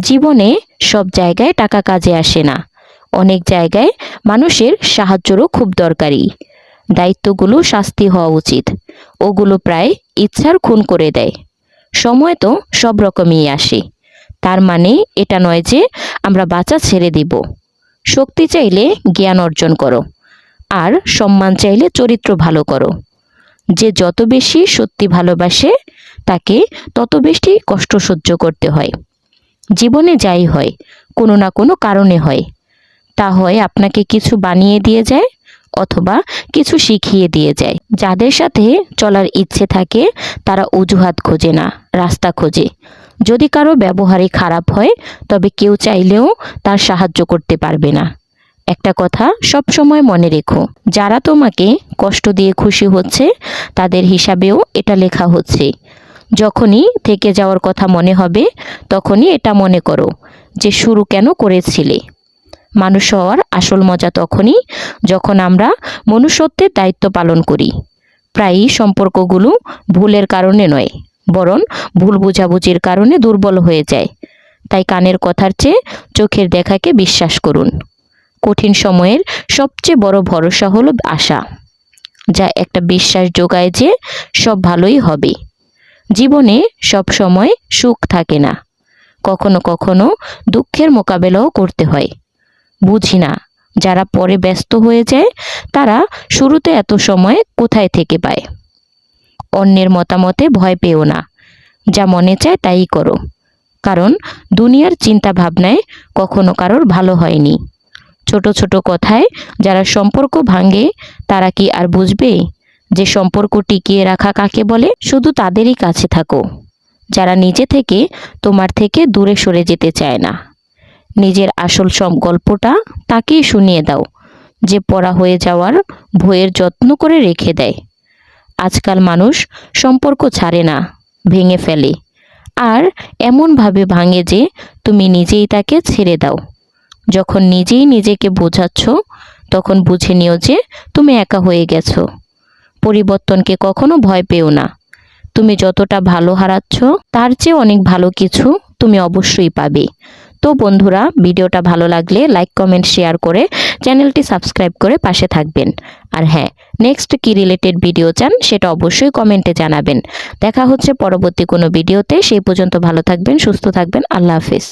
জীবনে সব জায়গায় টাকা কাজে আসে না। অনেক জায়গায় মানুষের সাহায্যরও খুব দরকারি। দায়িত্বগুলো শাস্তি হওয়া উচিত। ওগুলো প্রায় ইচ্ছার খুন করে দেয়। সময় তো সব রকমই আসে। তার মানে এটা নয় যে আমরা বাঁচা ছেড়ে দিব। শক্তি চাইলে জ্ঞান অর্জন করো। আর সম্মান চাইলে চরিত্র ভালো করো। যে যত বেশি সত্যি ভালোবাসে, তাকে তত বেশি কষ্ট সহ্য করতে হয়। জীবনে যাই হয়, কোনো না কোনো কারণে হয়। তা হয় আপনাকে কিছু বানিয়ে দিয়ে যায় অথবা কিছু শিখিয়ে দিয়ে যায়। যাদের সাথে চলার ইচ্ছে থাকে, তারা অজুহাত খোঁজে না, রাস্তা খোঁজে। যদি কারও ব্যবহারই খারাপ হয়, তবে কেউ চাইলেও তার সাহায্য করতে পারবে না। একটা কথা সব সময় মনে রেখো, যারা তোমাকে কষ্ট দিয়ে খুশি হচ্ছে, তাদের হিসাবেও এটা লেখা হচ্ছে। যখনই থেকে যাওয়ার কথা মনে হবে, তখনই এটা মনে করো যে শুরু কেন করেছিলে। মানুষ হওয়ার আসল মজা তখনই যখন আমরা মনুষ্যত্বের দায়িত্ব পালন করি। প্রায়ই সম্পর্কগুলো ভুলের কারণে নয়, বরং ভুল বোঝাবুঝির কারণে দুর্বল হয়ে যায়। তাই কানের কথার চেয়ে চোখের দেখাকে বিশ্বাস করুন। কঠিন সময়ের সবচেয়ে বড় ভরসা হলো আশা, যা একটা বিশ্বাস যোগায় যে সব ভালোই হবে। জীবনে সব সময় সুখ থাকে না। কখনো কখনো দুঃখের মোকাবেলাও করতে হয়। বুঝি না, যারা পরে ব্যস্ত হয়ে যায়, তারা শুরুতে এত সময় কোথায় থেকে পায়? অন্যের মতামতে ভয় পেও না। যা মনে চায় তাই করো। কারণ দুনিয়ার চিন্তা ভাবনায় কখনো কারোর ভালো হয়নি। ছোট ছোট কথায় যারা সম্পর্ক ভাঙে, তারা কি আর বুঝবে? যে সম্পর্ক টিকিয়ে রাখা কাকে বলে? শুধু তাদেরই কাছে থাকো। যারা নিজে থেকে তোমার থেকে দূরে সরে যেতে চায় না। নিজের আসল সব গল্পটা তাকেই শুনিয়ে দাও, যে পড়া হয়ে যাওয়ার ভয়ের যত্ন করে রেখে দেয়। আজকাল মানুষ সম্পর্ক ছাড়ে না, ভেঙে ফেলে। আর এমনভাবে ভাঙে যে তুমি নিজেই তাকে ছেড়ে দাও। যখন নিজেই নিজেকে বোঝাচ্ছ, তখন বুঝে নিও যে তুমি একা হয়ে গেছো। পরিবর্তনকে কখনো ভয় পেও না। তুমি যতটা ভালো হারাচ্ছ, তার চেয়ে অনেক ভালো কিছু তুমি অবশ্যই পাবে। তো বন্ধুরা, ভিডিওটা ভালো লাগলে লাইক, কমেন্ট, শেয়ার করে চ্যানেলটি সাবস্ক্রাইব করে পাশে থাকবেন। আর হ্যাঁ নেক্সট কি রিলেটেড ভিডিও চান সেটা অবশ্যই কমেন্টে জানাবেন। দেখা হচ্ছে পরবর্তী কোনো ভিডিওতে, সেই পর্যন্ত ভালো থাকবেন, সুস্থ থাকবেন, আল্লাহ হাফিজ।